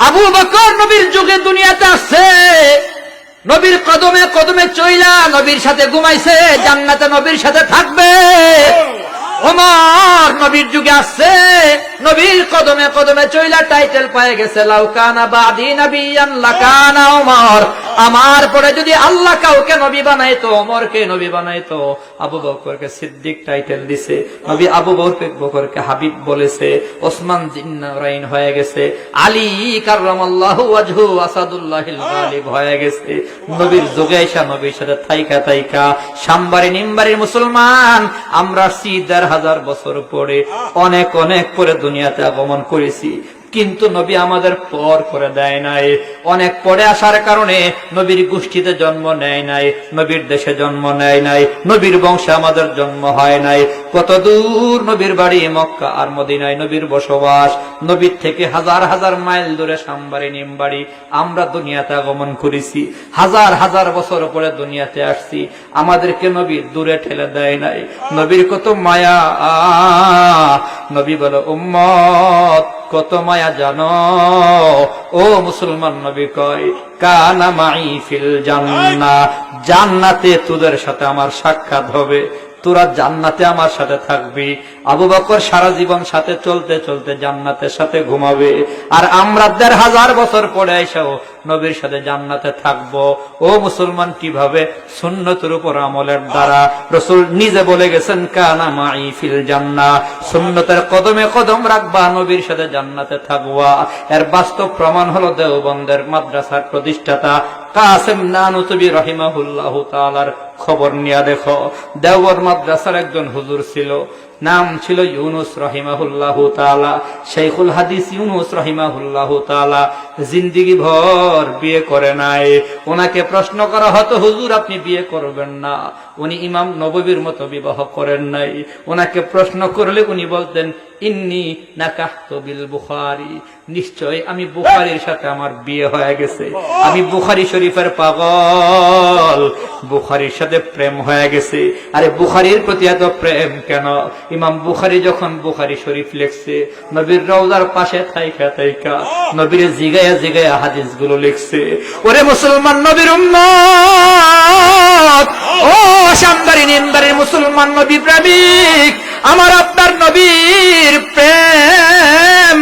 আবু বকর নবীর যুগে দুনিয়াতে আসছে। নবীর কদমে কদমে চইলা নবীর সাথে ঘুমাইছে, জান্নাতে নবীর সাথে থাকবে। ওমর নবীর যুগে আসছে। নবীর কদমে কদমে চইলা টাইটেল পায়ে গেছে লাউকানা বাদি নবিয়ান, লাকানা ওমর আমার পরে যদি আল্লাহ কাউকে নবী বানাইতো ওমরকে নবী বানাইতো, আবু বকরকে সিদ্দিক টাইটেল দিছে। নবী আবু বকর বকরকে হাবিব বলেছে, ওসমান জিন্নারাইন হয়ে গেছে, আলী কার্রামাল্লাহু ওয়াজহু আসাদুল্লাহিল গালিব হয়ে গেছে। নবীর যুগে আইসা নবীর সাথে থাইকা থাইকা সাম্বারি নিম্বারির মুসলমান, আমরা সিদার হাজার বছর পরে অনেক অনেক পরে দুনিয়াতে আগমন করেছি। কিন্তু নবী আমাদের পর করে দেয় নাই। অনেক পরে আসার কারণে নবীর গোষ্ঠীতে জন্ম নেয় নাই, নবীর দেশে জন্ম নেয় নাই, নবীর বংশে আমাদের জন্ম হয় নাই। কত দূর নবীর বাড়ি, মক্কা আর মদিনায় নবীর বসবাস। নবীর থেকে হাজার হাজার মাইল দূরে সাম্বারি নিমবাড়ি। আমরা দুনিয়াতে আগমন করেছি। হাজার হাজার বছর পরে দুনিয়াতে আসছি। আমাদেরকে নবী দূরে ঠেলে দেয় নাই। নবীর কত মায়া। নবী বলো, উম্মত কত মায়া জানো? ও মুসলমান নবী কয়, কানা মাই ফিল জান্না জান্নাতে তোদের সাথে আমার সাক্ষাৎ হবে। তোরা জান্নাতে আমার সাথে থাকবি। আবু বকর সারা জীবন সাথে চলতে চলতে জান্নাতের সাথে ঘুমাবে। আর আমরা দেড় হাজার বছর পরে এসেও নবীর সাথে জান্নাতে থাকব। ও মুসলমান, কীভাবে সুন্নতের উপর আমলের দ্বারা রসুল নিজে বলে গেছেন, কানা মাই ফিল জান্না সুন্নতের কদমে কদম রাখবা, নবীর সাথে জান্নাতে থাকবা। এর বাস্তব প্রমাণ হলো দেওবন্দের মাদ্রাসার প্রতিষ্ঠাতা কাসেম নানুতবি রহিমাহুল্লাহ তালার খবর নিয়া দেখো। দেওবর মাদ্রাসার একজন হুজুর ছিল। নাম ছিল ইউনুস রহিমাহুল্লাহ তালা শেখুল হাদিস ইউনুস রহিমাহুল্লাহ তালা জিন্দিগি ভর বিয়ে করে নাই। ওনাকে প্রশ্ন করা হতো, হুজুর, আপনি বিয়ে করবেন না। উনি ইমাম নববীর মতো বিবাহ করেন নাই। ওনাকে প্রশ্ন করলে উনি বলতেন, ইন্নি নাকাহতু বিল বুখারি। নিশ্চয় আমি বুখারির সাথে আমার বিয়ে হয়ে গেছে। আমি বুখারি শরীফের পাগল। বুখারির সাথে প্রেম হয়ে গেছে। আরে বুখারির প্রতি এত প্রেম কেন? ইমাম বুখারি যখন বুখারি শরীফ লেখছে, নবীর রওজার পাশে থাইকা থাইকা নবীর জিগায়া জিগায়া হাদিসগুলো লিখছে, ওরে মুসলমান নবীর উম্মত! মুসলমান নবী প্রেমিক, আমার আপনার নবীর প্রেম।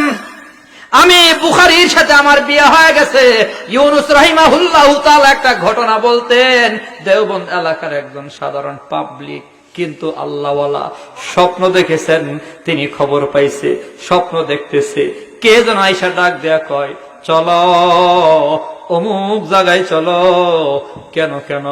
আমি বুখারির সাথে আমার বিয়ে হয়ে গেছে। ইউনুস রাহিমাহুল্লাহ তাআলা একটা ঘটনা বলতেন, দেওবন্দ এলাকার একজন সাধারণ পাবলিক, কিন্তু আল্লাহওয়ালা স্বপ্ন দেখেছেন, তিনি খবর পাইছে, স্বপ্ন দেখতেছে। কে যেন আইসা ডাক দেয়া কয় চলো, অমুক জায়গায় চলো। কেন কেন?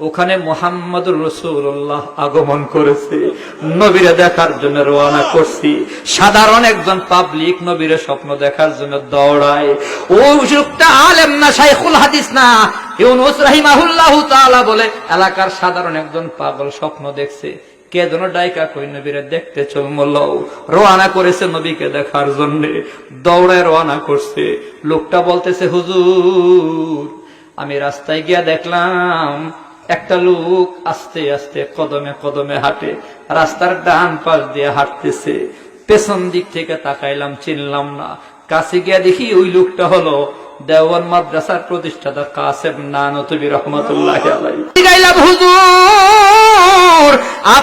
ওখানে মোহাম্মদুর রসুল্লাহ আগমন করেছে। নবীরে দেখার জন্য রওনা করছি। সাধারণ একজন পাবলিক নবীরে স্বপ্ন দেখার জন্য দৌড়ায়। ও লোকটা আলেম না, শাইখুল হাদিস না। ইউনুস রাহিমাহুল্লাহ তাআলা বলে, এলাকার সাধারণ একজন পাগল স্বপ্ন দেখছে। কে যেন ডাইকা কই নবীরে দেখতে চল মল্লাও। রওনা করেছে নবীকে দেখার জন্য। দৌড়ায় রওনা করছে। লোকটা বলতেছে, হুজুর, আমি রাস্তায় গিয়া দেখলাম একটা লোক আস্তে আস্তে কদমে কদমে হাঁটে। রাস্তার ডান পাশ দিয়ে হাঁটতেছে। পেছন দিক থেকে তাকাইলাম, চিনলাম না। কাছে গিয়া দেখি ওই লোকটা হলো দেওয়ান মাদ্রাসার প্রতিষ্ঠাতা কাসেম নানতবি রহমতুল্লাহ হুজুর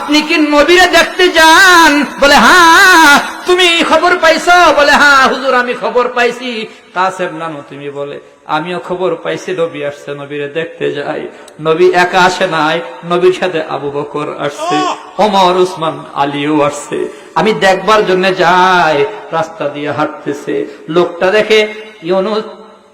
আপনি কি নবীরে দেখতে যান? বলে হ্যাঁ তুমি খবর পাইছো? বলে হ্যাঁ হুজুর, আমি খবর পাইছি। কাসেম নানু তুমি বলে। আমিও খবর পাইছি, নবী আসছে, নবীরে দেখতে যাই। নবী একা আসে নাই, নবীর সাথে আবু বকর আসছে, ওমর, উসমান, আলীও আসছে। আমি দেখবার জন্য যাই, রাস্তা দিয়ে হাঁটতেছে। লোকটা দেখে, ইউনুস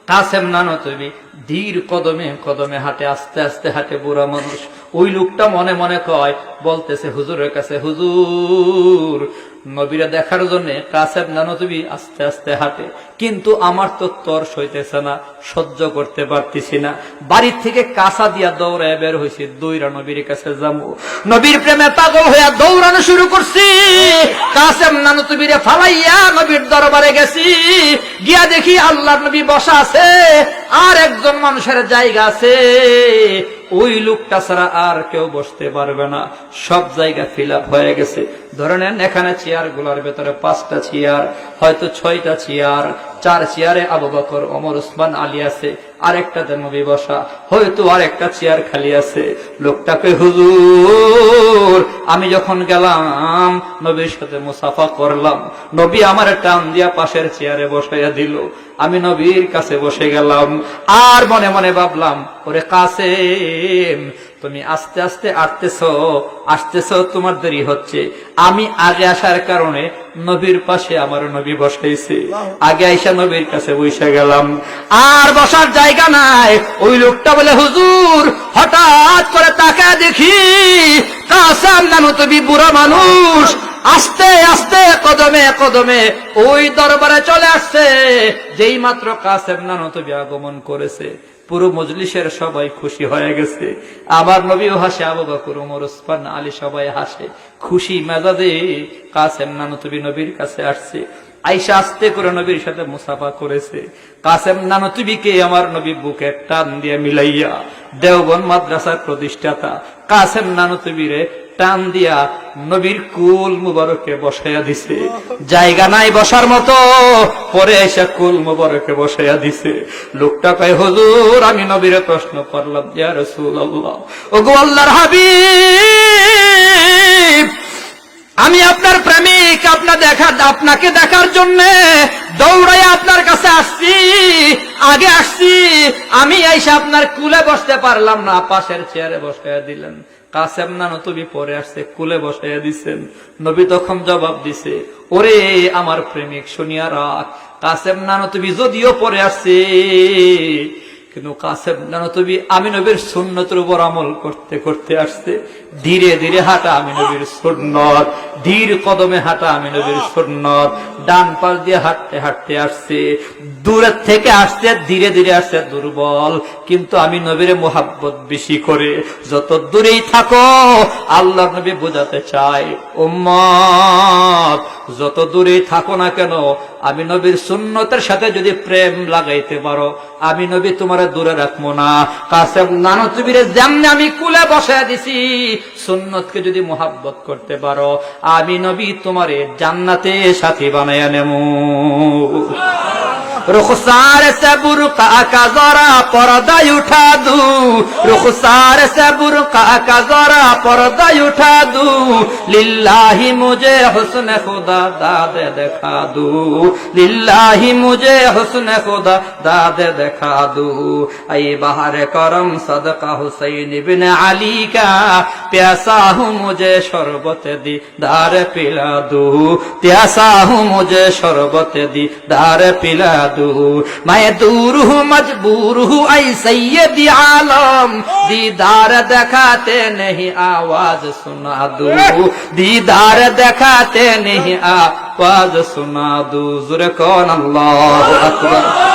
কাসেম নানো তুমি, ধীর কদমে কদমে হাঁটে, আস্তে আস্তে হাঁটে বুড়া মানুষ। ওই লোকটা মনে মনে কয়, বলতেছে, হুজুরের কাছে, হুজুর, নবীরা দেখার জন্য কাসেম তুমি আস্তে আস্তে হাঁটে। কিন্তু আমার তো তর সইতেছে না, সহ্য করতে পারতেছি না। বাড়ির থেকে কাঁচা দিয়া দৌড়ায় বের হয়েছি দৌড়া নবীর কাছে যাব। নবীর প্রেমে পাগল হইয়া দৌড়ানো শুরু ফালাইয়া নবীর দরবারে গেছি। গিয়া দেখি নবী বসা আছে, আর একজন মানুষের জায়গা আছে। ওই লোকটা ছাড়া আর কেউ বসতে পারবে না। সব জায়গা ফিল হয়ে গেছে। এখানে চেয়ারগুলার ভেতরে পাঁচটা চেয়ার হয়তো ছয়টা চেয়ার চার চেয়ারে আবু বকর, ওমর উসমান আলী আছে। আরেকটাতে নবী বসা। হয়তো আরেকটা চেয়ার খালি আছে। লোকটাকে, হুজুর, আমি যখন গেলাম, নবীর সাথে মুসাফা করলাম। নবী আমার টান দিয়া পাশের চেয়ারে বসাইয়া দিল। আমি নবীর কাছে বসে গেলাম। আর মনে মনে ভাবলাম, ওরে কাছে তুমি আস্তে আস্তে আসতেছ আসতেছ, তোমার দেরি হচ্ছে। আমি আগে আসার কারণে নবীর পাশে আমার নবী বসাইছে। আগে আইসা নবীর কাছে বসে গেলাম। আর বসার জায়গা নাই। ওই লোকটা বলে হুজুর হঠাৎ করে তাকে দেখি কাসাম নানু তুমি বুড়া মানুষ। আস্তে আস্তে কদমে কদমে ওই দরবারে চলে আসছে। যেই মাত্র কাসেম নানু তুমি আগমন করেছে। পুরো মজলিসের সবাই খুশি হয়ে গেছে। আবার নবীও হাসে আবু বকর ওমর ওসমান আলী সবাই হাসে। খুশি মেজাজে কাসেম নানতবি নবীর কাছে আসছে। আইসা আস্তে করে নবীর সাথে মুসাফা করেছে। কাসেম নানতবিকে আমার নবী বুকে টান দিয়ে মিলাইয়া দেওবন মাদ্রাসার প্রতিষ্ঠাতা কাসেম নানতবিরে টান দিয়া নবীর কুল মুবারকে বসাইয়া দিছে। জায়গা নাই বসার মতো, পরে এসে কুল মুবারকে বসাইয়া দিছে। লোকটা কয়, হুজুর, আমি নবীরে প্রশ্ন করলাম, ইয়া রাসূলুল্লাহ। ওগো আল্লাহর হাবিব আমি আপনার প্রেমিক, আপনার দেখা, আপনাকে দেখার জন্য দৌড়াই আপনার কাছে আসছি, আগে আসছি। আমি এসে আপনার কুলে বসতে পারলাম না, পাশের চেয়ারে বসাইয়া দিলেন। কাসেম না নতুবি পরে আসছে কুলে বসাইয়া দিছেন। নবী তখন জবাব দিছে, ওরে আমার প্রেমিক, শুনিয়া রাখ। কাসেম না তুমি যদিও পরে আসছে। কিন্তু কাসেম জানো তুমি আমি নবীর সুন্নতের উপর আমল করতে করতে আসছে। ধীরে ধীরে হাঁটা আমি নবীর সুন্নত। ধীর কদমে হাঁটা আমি নবীর সুন্নত। ডান পাশ দিয়ে হাঁটতে হাঁটতে আসছে। দূরের থেকে আসছে, ধীরে ধীরে আসছে, দুর্বল। কিন্তু আমি নবীর মোহাব্বত বেশি করে। যত দূরেই থাকো আল্লাহ নবী বোঝাতে চাই উম্মত। যত দূরেই থাকো না কেন আমি নবীর সুন্নতের সাথে যদি প্রেম লাগাইতে পারো, আমি নবী তোমার দূরে রাখব না। কাসেম নানো তুবিরে যেমনি আমি কুলে বসে দিছি, সুন্নতকে যদি মোহাব্বত করতে পারো, আমি নবী তোমারে জান্নাতে সাথী বানাইয়া নেমু। রুখসার সে বুরকা কা জরা, পর্দায় উঠা দু। রুখসার সে বুরকা আকা জরা, পর্দায় উঠা দু। লিল্লাহি মুজে হুসন খুদা, দাদে দেখা দু। লিল্লাহি মুজে হুসন খুদা, দাদে দেখা দু। এই বাহার করম সদকা হুসাইন ইবনে আলী কা প্যাসা হু মুজে শরবত দি দার পিলা দু। প্যাসা হু মুজে শরবত দি দার পিলা दू मैं दूर हूँ मजबूर हूँ सैयद आलम। दीदार दिखाते नहीं, आवाज़ सुना दू। दीदार दिखाते नहीं, आवाज़ सुना दू। जुर कौन? अल्लाह अकबर।